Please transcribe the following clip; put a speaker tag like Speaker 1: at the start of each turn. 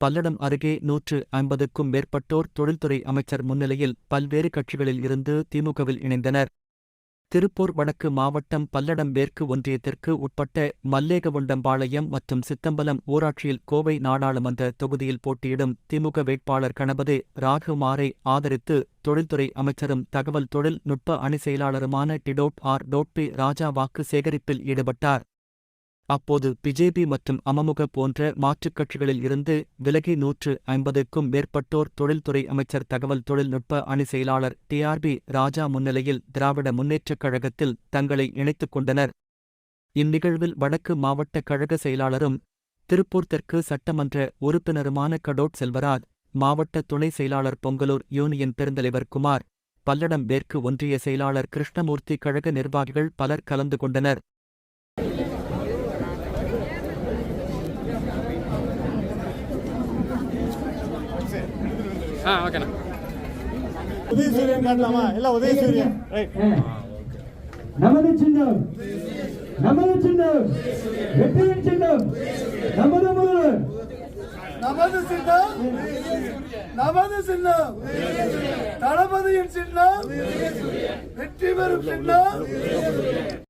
Speaker 1: பல்லடம் அருகே நூற்று ஐம்பதுக்கும் மேற்பட்டோர் தொழில்துறை அமைச்சர் முன்னிலையில் பல்வேறு கட்சிகளில் இருந்து திமுகவில் இணைந்தனர். திருப்பூர் வடக்கு மாவட்டம் பல்லடம் மேற்கு ஒன்றியத்திற்கு உட்பட்ட மல்லேகவுண்டம்பாளையம் மற்றும் சித்தம்பலம் ஊராட்சியில் கோவை நாடாளுமன்ற தொகுதியில் போட்டியிடும் திமுக வேட்பாளர் கணபதி ராகுமாரை ஆதரித்து தொழில்துறை அமைச்சரும் தகவல் தொழில்நுட்ப அணி செயலாளருமான டிடோட் ஆர் டோட்பி ராஜா வாக்கு சேகரிப்பில் ஈடுபட்டார். அப்போது பிஜேபி மற்றும் அமமுக போன்ற மாற்றுக் கட்சிகளில் இருந்து விலகி நூற்று ஐம்பதுக்கும் மேற்பட்டோர் தொழில்துறை அமைச்சர் தகவல் தொழில்நுட்ப அணி செயலாளர் டிஆர்பி ராஜா முன்னிலையில் திராவிட முன்னேற்றக் கழகத்தில் தங்களை இணைத்துக் கொண்டனர். இந்நிகழ்வில் வடக்கு மாவட்ட கழக செயலாளரும் திருப்பூர் தெற்கு சட்டமன்ற உறுப்பினருமான கடோட் செல்வராஜ் மாவட்ட துணை செயலாளர் பொங்கலூர் யூனியன் பெருந்தலைவர் குமார் பல்லடம் மேற்கு ஒன்றிய செயலாளர் கிருஷ்ணமூர்த்தி கழக நிர்வாகிகள் பலர் கலந்து கொண்டனர்.
Speaker 2: ஆ ஓகேண்ணா
Speaker 3: உதயசூரியன் காட்டலாமா எல்லாம் உதயசூரியன். ரைட்
Speaker 4: நமது சின்னம் நமது சின்னம் வெற்றியின் சின்னம் நமது முதல்வர்
Speaker 3: நமது சின்னம் நமது சின்னம் தளபதியின் சின்னம் வெற்றி பெறும் சின்னம்.